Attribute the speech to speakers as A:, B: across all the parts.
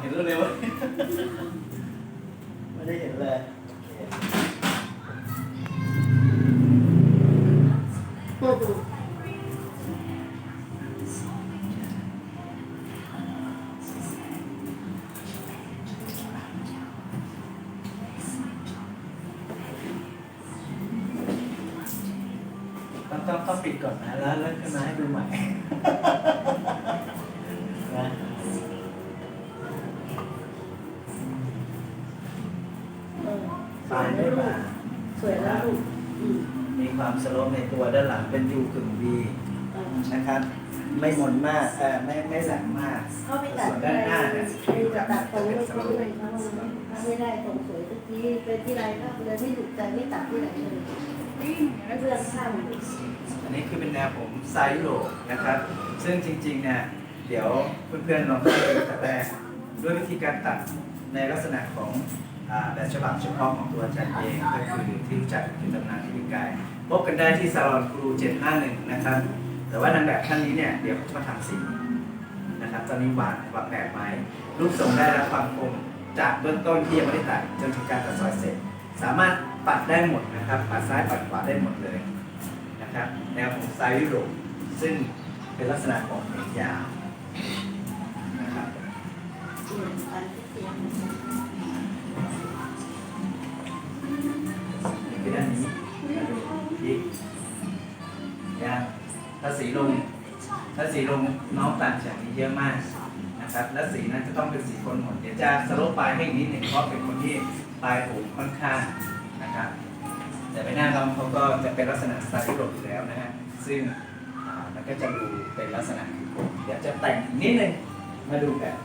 A: เห็นเร็วๆไม่ได้เห็นเลยโอเคต้องต้องต้องปิดก่อนนะ แล้วแล้วขึ้นมาให้ดูใหม่นะ
B: ส
A: ปลา
B: วยย
A: ไม่
B: แล้วลู
A: มาก
B: สวยแล้วลูกอืม
A: มีความสโลปในตัวด้านหลังเป็นยูกึ่งวี
B: เออ
A: นะครับ ไม่มนมากเออไม่ไม่แหลมมาก
B: เขาไปตัด
A: ส่วน
B: ไป
A: ด้านหน้าเนี่ย
B: ไปตัดตรงนี้เขาด้วยเขาถ้าไม่ได้ตรงสวยทุกทีเป็นที่ไรก็เลยไม่ถูกใจไม่ตัดที่ไหนเลยเพื่อนข้าง
A: อันนี้คือเป็นแนวผมไซส์ยุโรปนะครับ ซึ่งจริงๆเนี่ยเดี๋ยวเพื่อนๆลองดูแต่แรกด้วยวิธีการตัดในลักษณะของอ่า แบบฉบับเฉพาะของตัวจารย์เองก็คือที่รู้จักคือตำนานที่วิกายพบกันได้ที่ซาลอนครู751 นะครับ แต่ว่านางแบบท่านนี้เนี่ยเดี๋ยวเขาจะมาทำสีนะครับตอนนี้วางวางแบบไว้รูปทรงได้รับความคมจากเบื้องต้นที่ยังไม่ได้ตัดจนถึงการตัดซอยเสร็จ สามารถปัดได้หมดนะครับ ปัดซ้ายปัดขวาได้หมดเลยนะครับแนวของสไตล์ยุโรปซึ่งเป็นลักษณะของแขนยาวนะครับ ถ้าสีลงถ้าสีลงน้องต่างจากนี้เยอะมากนะครับ และสีนั้นจะต้องเป็นสีคนหมด เดี๋ยวจะสโลปปลายให้นิดหนึ่งเพราะเป็นคนที่ปลายผมค่อนข้างนะครับ แต่ใบหน้าน้องเขาก็จะเป็นลักษณะสไตล์ยุโรปอยู่แล้วนะฮะซึ่งมันก็จะดูเป็นลักษณะอผมเดี๋ยวจะแต่งนิดหนึ่งมาดูแบบ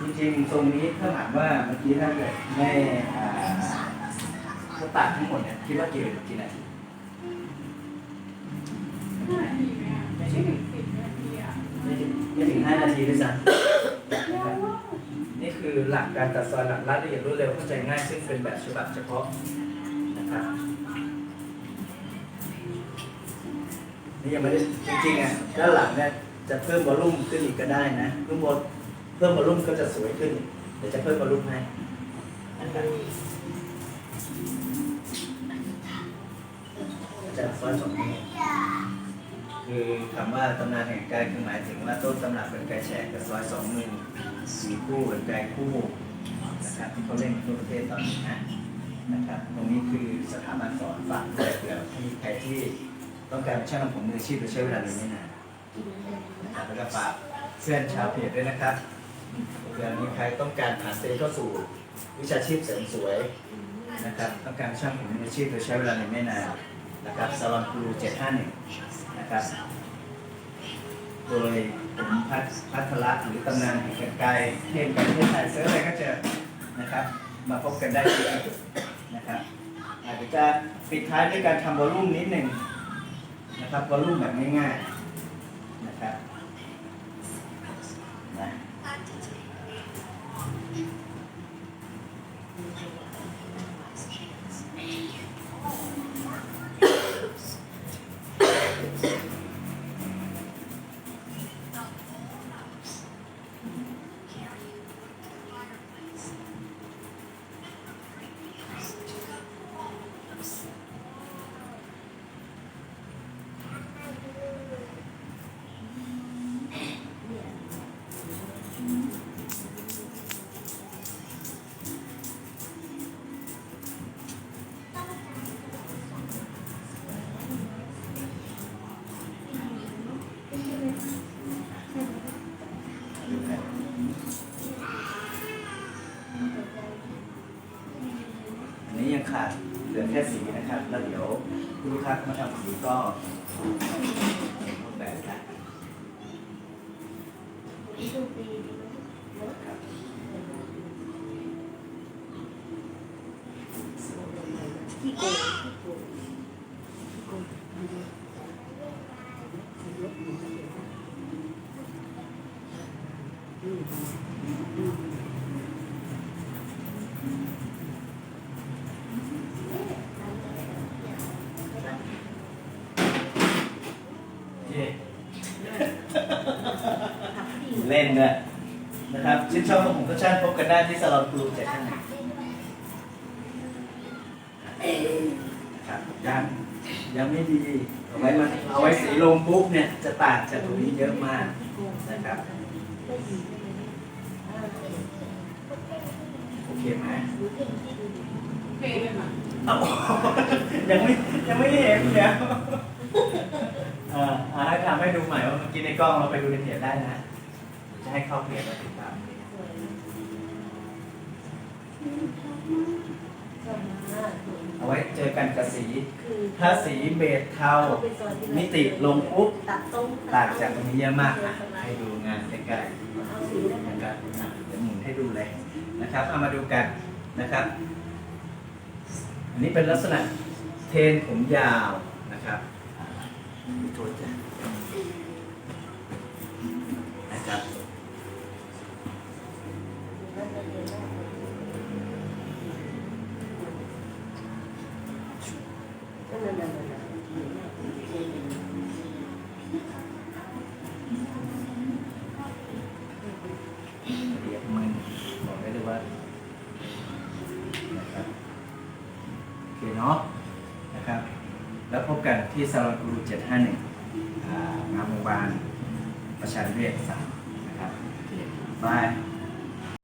A: จริงๆทรงนี้ถ้าถามว่าเมื่อกี้ถ้าเกิดไม่ ถ้าตัดทั้งหมดเนี่ยคิดว่ากี่กี่นาทีห้านาทีไหม่ถึงไม่ถึงไม่ถึงห้านาทีด้วยซ้ำนี่คือหลักการตัดซอยหลักรายละเอียดรวดเร็วเข้าใจง่ายซึ่งเป็นแบบฉบับเฉพาะนะครับนี่ยังไม่ได้จริงๆอะด้านหลังเนี่ยจะเพิ่มวอลลุ่มขึ้นอีกก็ได้นะเพิ่มวอลเพิ่มวอลลุ่มก็จะสวยขึ้นเดี๋ยวจะเพิ่มวอลลุ่มให้นะครับ จะซอยสองนิ้คือคำว่าตำนานแห่งกายคือหมายถึงว่าต้นตำรับเป็นกายแฉกกับซอยสองมือสีคู่เป็นกายคู่นะครับที่เขาเล่นทั่วประเทศตอนนี้นะนะครับตรงนี้คือสถาบันสอนฝากด้วยเผื่อที่ใครที่ต้องการช่างทำผมมืออาชีพโดยใช้เวลาเรียนไม่นานนะครับแล้วก็ฝากเพื่อนชาวเพจด้วยนะครับเผื่อมีใครต้องการผ่านเซเข้าสู่วิชาชีพเสริมสวยนะครับต้องการช่างผมมืออาชีพโดยใช้เวลาเรียนไม่นาน นะครับสลอมครู751 นะครับ โดยผมพัทพัทละหรือตำนานแห่งกันไกลเทมกันเทศไทยเซิร์ฟอะไรก็เจอนะครับ มาพบกันได้ที่นะครับอาจจะปิดท้ายด้วยการทำวอลลุ่มนิดหนึ่งนะครับวอลลุ่มแบบง่ายๆนะครับ ขาดเหลือแค่สีนะครับ แล้วเดี๋ยวคุณลูกค้ามาทำสีก็รูปแบบนะ
B: ดูดี
A: ครับ
B: ที่โกงที่โกงอืมอืม
A: เย่เล่นด้วยนะครับชื่นชอบของผมก็ช่างพบกันได้ที่สลอนกรูเจ็ดท่านไหนครับยังยังไม่ดีเอาไว้มาเอาไว้สีลงปุ๊บเนี่ยจะต่างจากตรงนี้เยอะมากนะครับโอเคไหม
C: เพลงเลยค่ะ
A: เอ้ายังไม่ยังไม่ได้เห็นเดี๋ยว เอ่าอ่าให้ทำให้ดูใหม่ว่าเมื่อกี้ในกล้องเราไปดูในเพจได้นะจะให้เข้าเพจมาติดตามเอาไว้เจอกันกับสี ถ้าสีเบจเทามิติลงปุ๊บ
B: ตัดตรง
A: ต่างจากตรงนี้เยอะมากอะให้ดูงานใกล้
B: เอาสีได้
A: ๆ
B: ไหม
A: นะครับอะเดี๋ยวหมุนให้ดูเลยนะครับ เอามาดูกันนะครับ อันนี้เป็นลักษณะเทรนผมยาวนะครับ อ่าโทษจ้ะนะครับ เรียกมันบอกได้เลยว่านะครับโอเคเนาะนะครับ แล้วพบกันที่ซาลอนอูรู751งามวงวานประชาเวศ3นะครับโอเคบาย